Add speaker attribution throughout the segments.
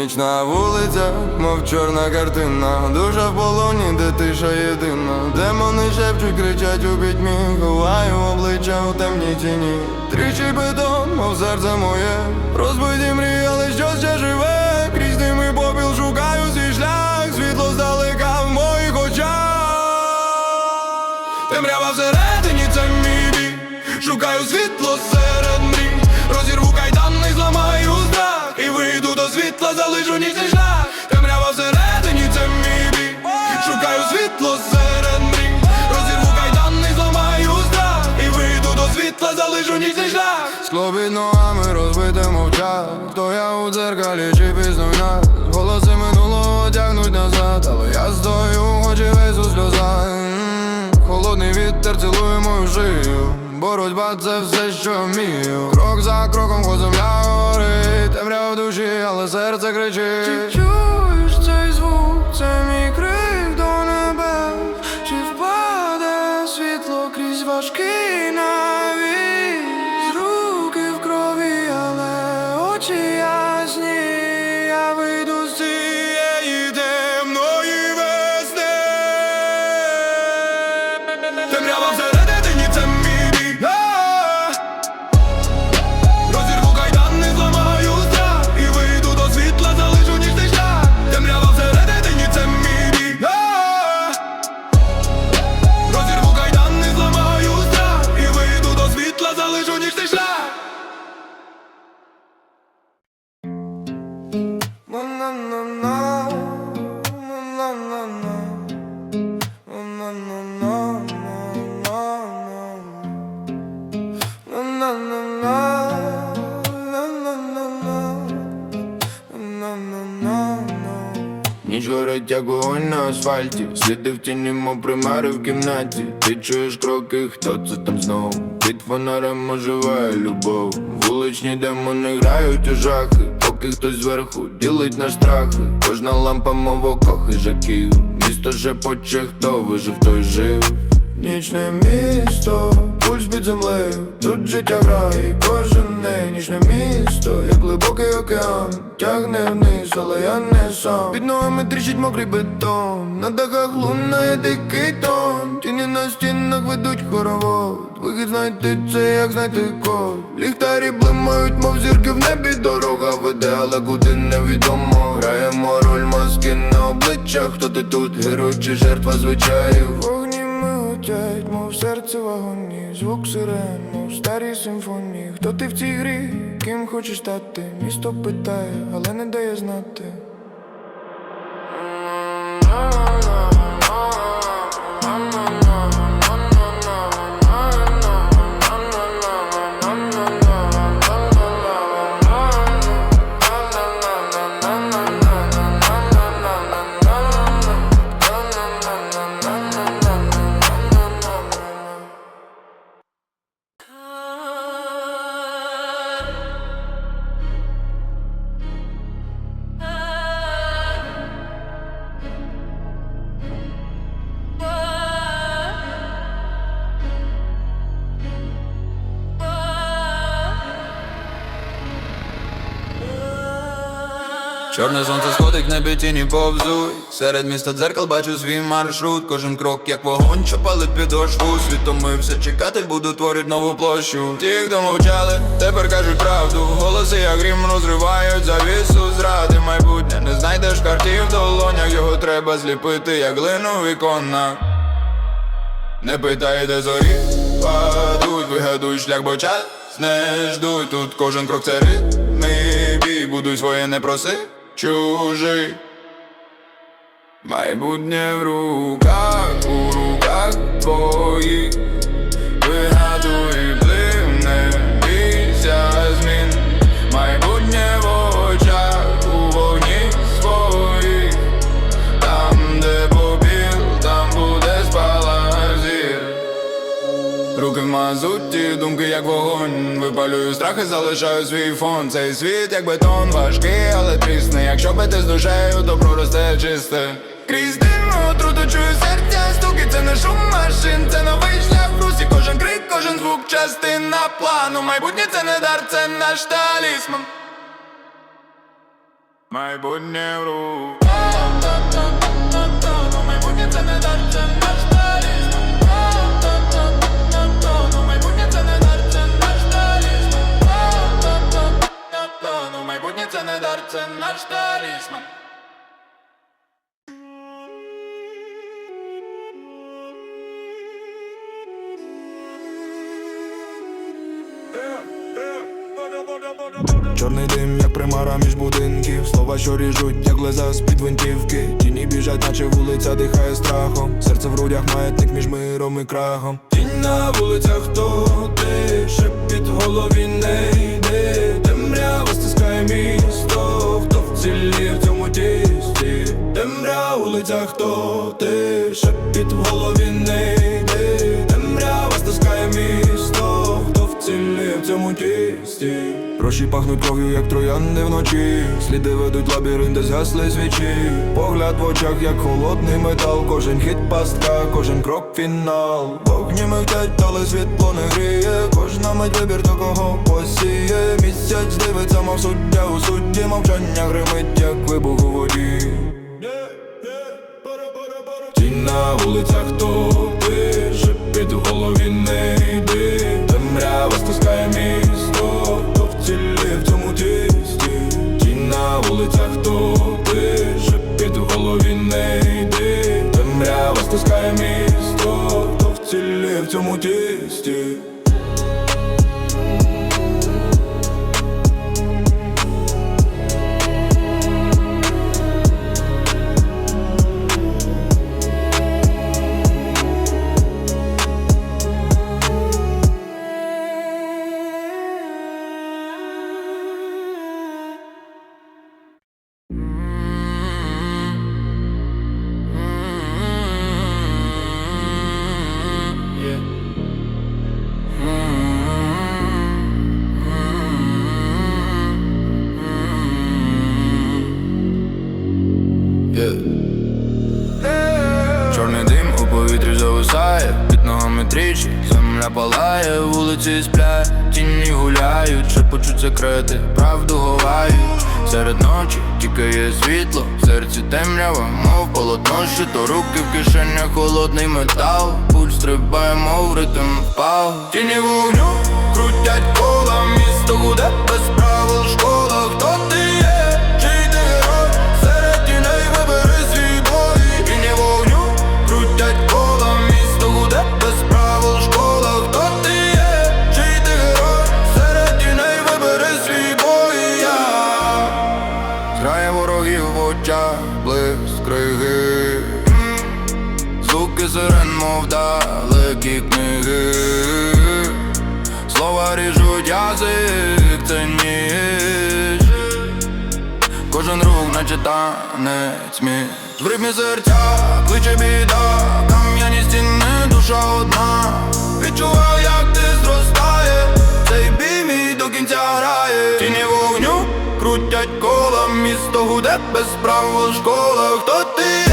Speaker 1: Ніч на вулицях, мов чорна картина, душа в полоні, де тиша єдина. Демони шепчуть, кричать у пітьмі, ховаю обличчя у темній тіні. Тричі бетон, мов серце моє, розбиті мрії, але що ще живе. Крізь дими попіл шукаю свій шлях, світло здалека в моїх очах. Темрява всередині це мій бій Шукаю світло ногами розбите мовчать Хто я у дзеркалі чи пізнаю нас? Голоси минулого тягнуть назад Але я стою, хоч і весь у сльозах. Холодний вітер цілує мою шию. Боротьба це все, що вмію. Крок за кроком, хоч земля горить. Темрява в душі, але серце кричить але Ніч горить, як вогонь на асфальті. Сліди в тіні, мов примари в кімнаті. Ти чуєш кроки, хто це там знов? Під фонарем оживає любов. Вуличні демони грають у жахи. Поки хтось зверху ділить на страхи. Кожна лампа, мов око хижаків Місто шепоче, хто вижив, той жив Нічне місто, пульс під землею, тут життя грає, кожен день нічне місто, як глибокий океан, тягне вниз, але я не сам. Під ногами тріщить мокрий бетон, на дахах лунає дикий тон, тіні на стінах ведуть хоровод. Вихід знайти це, як знайти код. Ліхтарі блимають, мов зірки в небі, дорога веде, але куди невідомо. Граємо роль маски на обличчях, хто ти тут, герой чи жертва звичаїв. Милотять, мов серце вагоні, Звук сирен, мов старі симфонії. Хто ти в цій грі, ким хочеш стати? Місто питає, але не дає знати Чорне сонце сходить, небі тіні повзуй Серед міста дзеркал бачу свій маршрут. Кожен крок як вогонь, що палить підошву Світомився, чекати буду творить нову площу. Ті, хто мовчали, тепер кажуть правду. Голоси як грім розривають завісу. Зради Майбутнє не знайдеш картів в долонях. Його треба зліпити, як глину в віконах Не питай, де зорі падуть, вигадуй шлях, бо час не ждуть. Тут кожен крок це ритми бій, будуй своє не проси чужий. Майбутнє в руках, у руках твоїх мазуті, думки як вогонь. Випалюю страхи, залишаю свій фон. Цей світ як бетон, важкий, але трісний. Якщо бити з душею, то проросте чисте. Крізь дим отруту чую серця стуки Це не шум машин, це новий шлях в русі. Кожен крик, кожен звук, частина плану. Майбутнє це не дар, це наш талісман.
Speaker 2: Майбутнє в рух.
Speaker 3: Це наш талісман.
Speaker 4: Чорний дим, як примара між будинків. Слова, що ріжуть, як леза з-під гвинтівки. Тіні біжать, наче вулиця дихає страхом. Серце в грудях маятник між миром і крахом. Тінь на вулицях, хто ти? Шепіт в голові не йде Темрява стискає місто Хто в цьому тісті Темря у лицях, хто ти? Шепіт в голові не Хто в цьому тісті. Гроші пахнуть кров'ю, як троянди вночі. Сліди ведуть лабіринт, де згасли свічі. Погляд в очах, як холодний метал. Кожен хід пастка, кожен крок фінал. Вогні мигтять, але світло не гріє. Кожна мить вибір до кого посіє. Місяць дивиться, мов суддя у судді. Мовчання гримить, як вибух у воді. Тінь на вулицях топи, шепіт в голові не місто, хто вцілів в цьому тісті
Speaker 2: зависає, під ногами тричі, земля палає, вулиці сплять, тіні гуляють, шепочуть секрети, правду ховають. Серед ночі тікає світло, в серці темрява, мов полотно, що то руки в кишенях, холодний метал, пульс стрибає, мов ритм впав. Тіні вогню крутять кола, місто гуде без сирен, мов далекі книги. Слова ріжуть язик, це ніж Кожен рух, наче танець між В ритмі серця кличе біда Кам'яні стіни, душа одна. Відчуваю, як ти зростає Цей бій мій до кінця грає. Тіні вогню крутять кола Місто гуде без правил школа Хто ти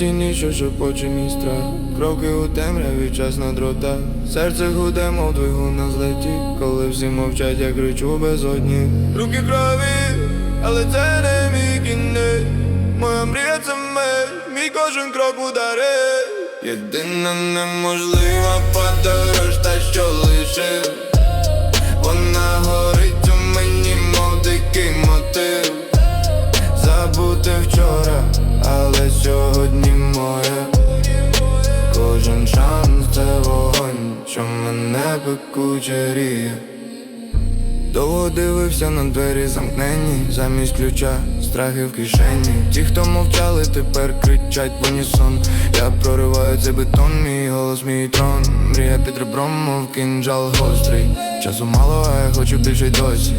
Speaker 1: стіні, що шепоче страх. Кроки у темряві, час на дротах Серце гуде, мов двигун злеті. Коли всі мовчать, я кричу безодні Руки крові, але це не мій кінець. Моя мрія це мить, мій кожен крок удари. Єдина неможлива подорож, та що лишив. Вона горить у мені, мов дикий мотив гріє Довго дивився на двері замкнені, замість ключа, страхи в кишені. Ті, хто мовчали, тепер кричать в унісон. Я прориваю цей бетон, мій голос, мій трон. Мрія під ребром, мов кинджал гострий. Часу мало, а я хочу більше досі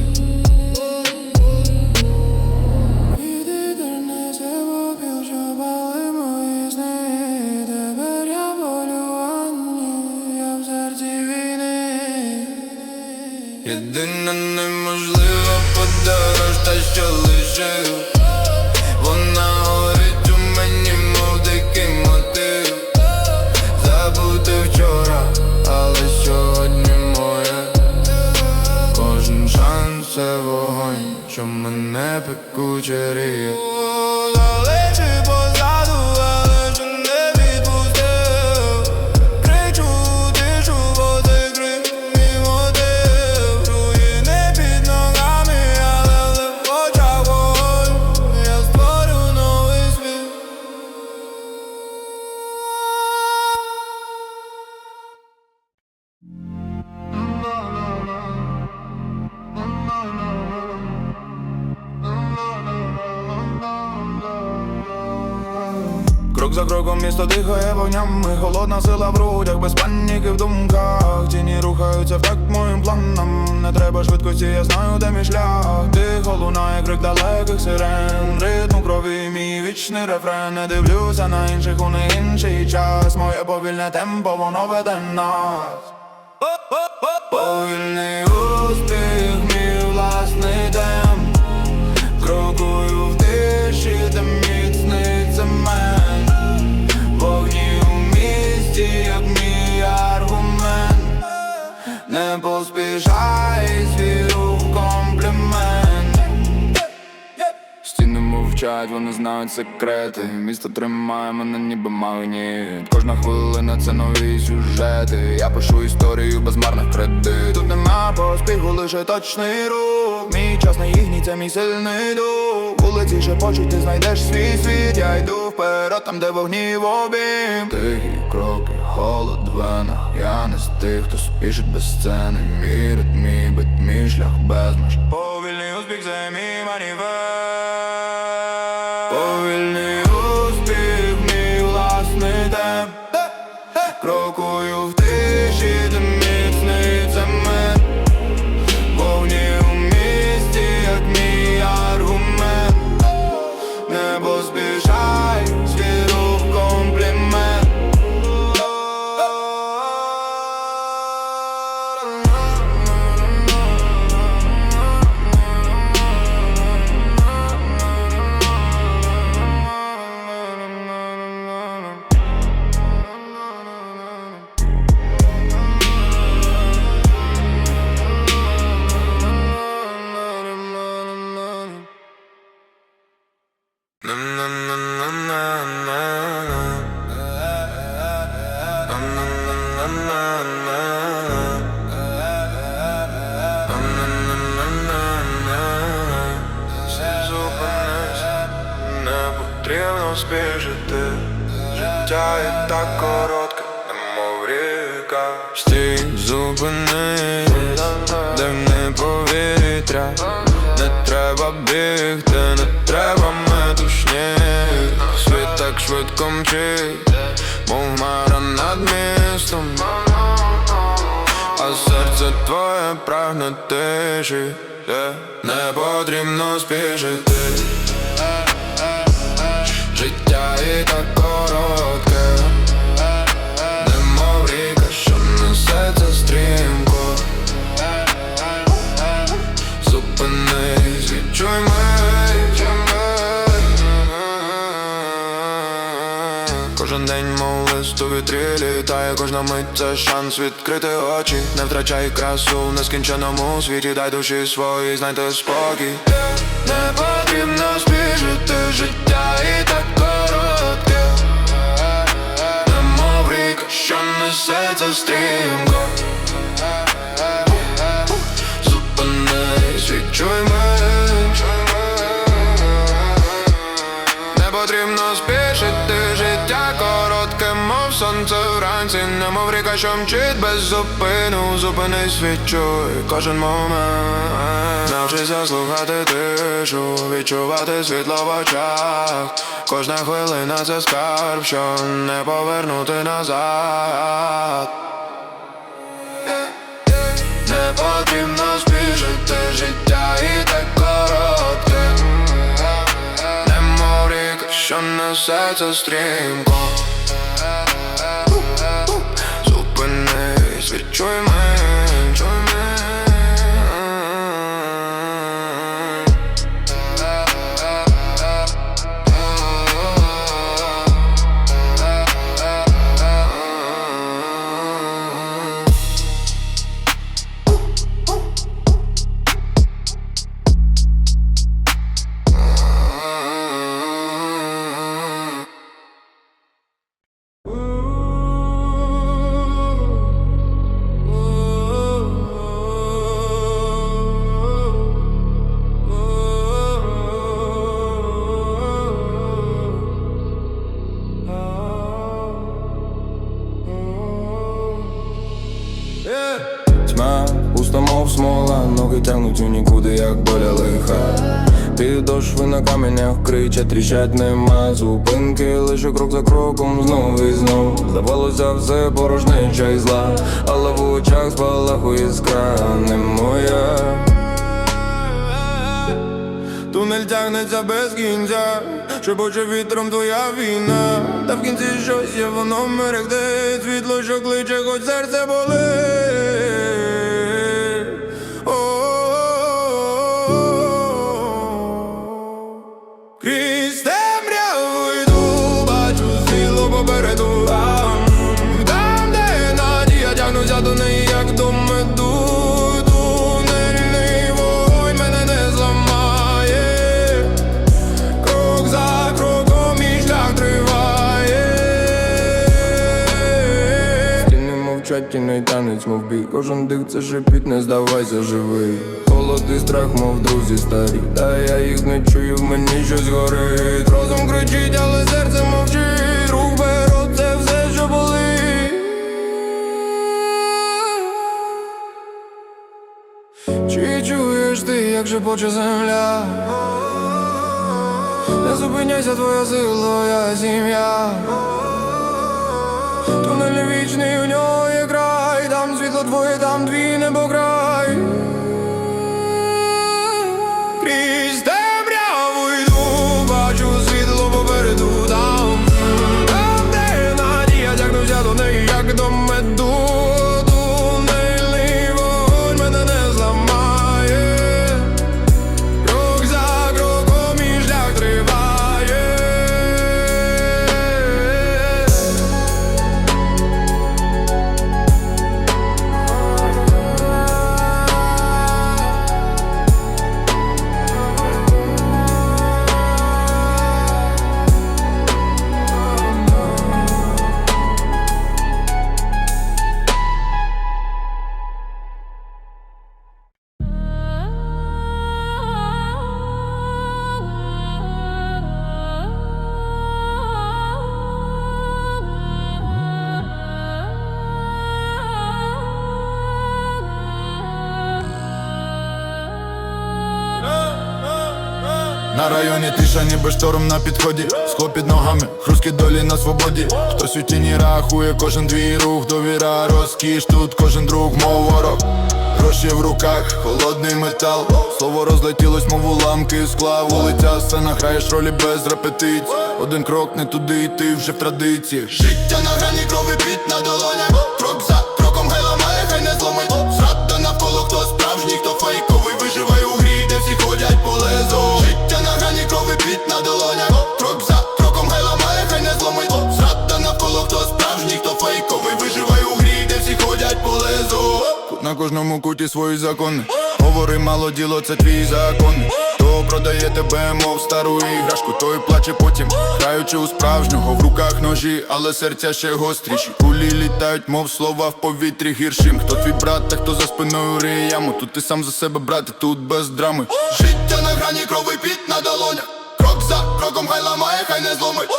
Speaker 1: що мене пекуче ріє
Speaker 4: Крок за кроком місто дихає вогнями Холодна сила в грудях, без паніки в думках. Тіні рухаються в такт моїм планам. Не треба швидкості, я знаю, де мій шлях. Тихо лунає крик далеких сирен. Ритм крові, мій вічний рефрен. Не дивлюся на інших, у них інший час. Моє повільне темпо, воно веде нас.
Speaker 1: Повільний успіх, мовчать, вони знають секрети. Місто тримає мене ніби магніт. Кожна хвилина це нові сюжети. Я пишу історію без марних кредит Тут нема поспіху, лише точний рух. Мій час не їхній, це мій сильний дух. Вулиці шепочуть, ти знайдеш свій світ. Я йду вперед, там де вогні в обійм. Тихі кроки, холод в венах. Я не з тих, хто спішить без сцени. Мій ритм, мій бит, мій шлях без меж.
Speaker 4: Повільний успіх, це мій маніфест
Speaker 1: Життя і так коротке, немов ріка. Стій, зупинись, де не повітря Не треба бігти, не треба метушні. Світ так швидко мчить, мов хмара над містом. А серце твоє прагне тиші, не потрібно спішити і так коротке, немов ріка, що несеться стрімко. Зупинись, відчуй мить. Кожен день, мов лист у вітрі літає Кожна мить. Це шанс відкрити очі. Не втрачай красу в нескінченому світі. Дай душі свої, знайти спокій. Не потрібно спішити життя і так несеться стрімко. Зупинись, відчуй мене. Не потрібно спішити,
Speaker 2: вранці, немов ріка, що мчить без зупину, зупинись, відчуй кожен момент. Навчися слухати тишу, відчувати світло в очах. Кожна хвилина це скарб, що не повернути назад. Не потрібно спішити життя і так коротке. Немов ріка, що несеться стрімко Зупинись,
Speaker 4: тріщать нема Зупинки лише крок за кроком, знов і знов Здавалося, все порожнеча і зла, але в очах спалахує іскра, не моя. Тунель тягнеться без кінця, шепоче вітром твоя війна, та в кінці щось є, воно мерехте, світло, що кличе, хоч серце болить. Тіней танець, мов бій. Кожен дих це шепіт, не здавайся живий Холод і страх, мов друзі старі. Та я їх не чую, в мені щось горить. Розум кричить, але серце мовчить. Рух бере, це все, що болить. Чи чуєш ти, як шепоче земля? Не зупиняйся, твоя сила, я сім'я. Тунель не вічний, у нього Твоє, там дві небокрай
Speaker 1: тиша, ніби шторм на підході. Схлоп під ногами, хрустки долі на свободі. Хтось у тіні рахує кожен твій рух Довіра, розкіш, тут кожен друг, мов ворог. Гроші в руках, холодний метал. Слово розлетілось, мов уламки скла Вулиця, сцена, граєш ролі без репетицій. Один крок не туди, ти вже в традиціях. Життя на грані крови піт на долонях На кожному куті свої закони Говори мало діло, це твій закон Хто продає тебе, мов стару іграшку, той плаче потім, граючи у справжнього в руках ножі, але серця ще гостріші. Кулі літають, мов слова в повітрі гіршим. Хто твій брат, та хто за спиною риє яму Тут ти сам за себе, брате, тут без драми. Життя на грані крови піт на долонях. Крок за кроком, хай ламає, хай не зломить.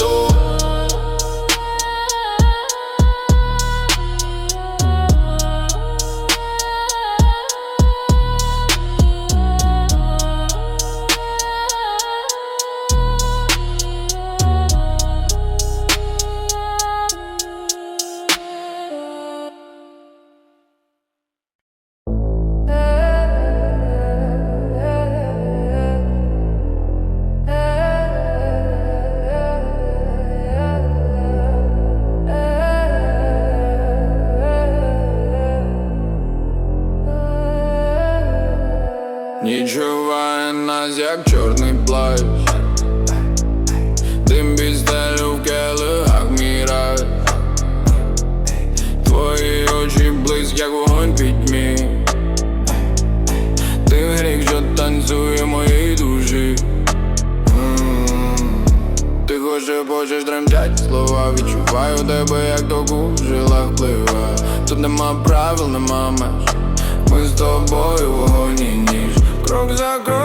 Speaker 2: door.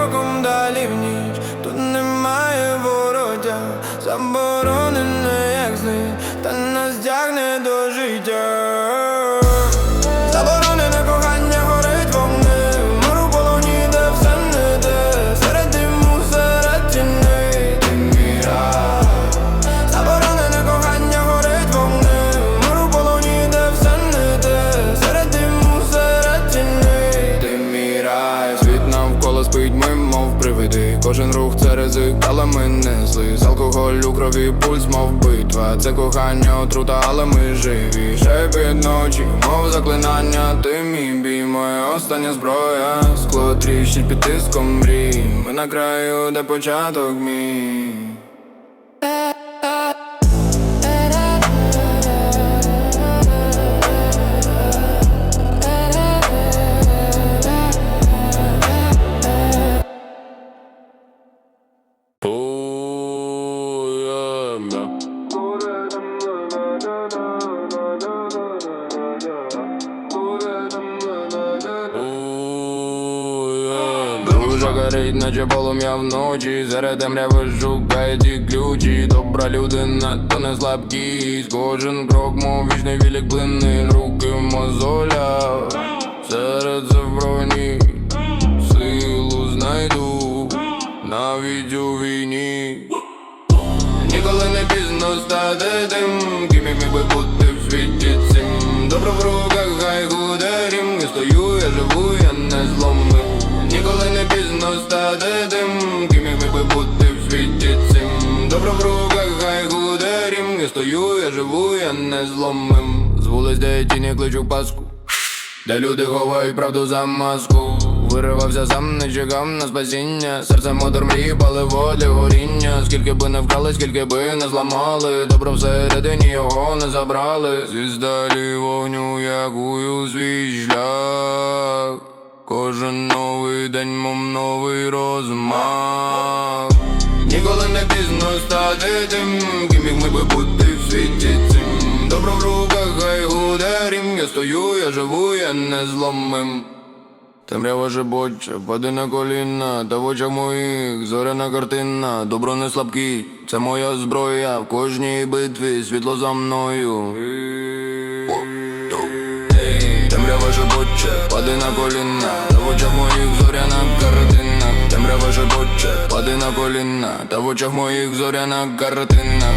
Speaker 2: Кроком далі в ніч. Тут немає воротя Заборонене, крові, пульс, мов битва. Це кохання, отрута, але ми живі. Шепіт ночі, мов заклинання. Ти мій бій, моя остання зброя. Скло тріщить під тиском мрій. Ми на краю, де початок мій Серед темряви шукає ті ключі. Добра людина, то не слабкість Кожен крок, мов вічний вілік плини Руки в мозолях Серед заброні Силу знайду Навіть у війні. Ніколи не пізно стати тим, ким я міг би бути в світі цим. Добро в Я живу, я не зломим. З вулиць, де тіні кличу паску. Де люди ховають правду за маску. Виривався сам, не чекав на спасіння. Серце мотор мрії, паливо для горіння. Скільки би не вкрали, скільки би не зламали. Добро всередині його не забрали. Зі сталі вогню, якую свій шлях. Кожен новий день, мов новий розмах. Ніколи не пізно стати тим, ким міг ми би бути Добро в руках, хай гуде рім. Я стою, я живу, я не зломим. Темрява жебоче, пади на коліна, та в очах моїх зоряна картина, добро не слабкі, це моя зброя, в кожній битві світло за мною. Темрява жебоче, пади на коліна, та в очах моїх зоряна картина, темрява жебоче, пади на коліна, та в очах моїх зоряна картина.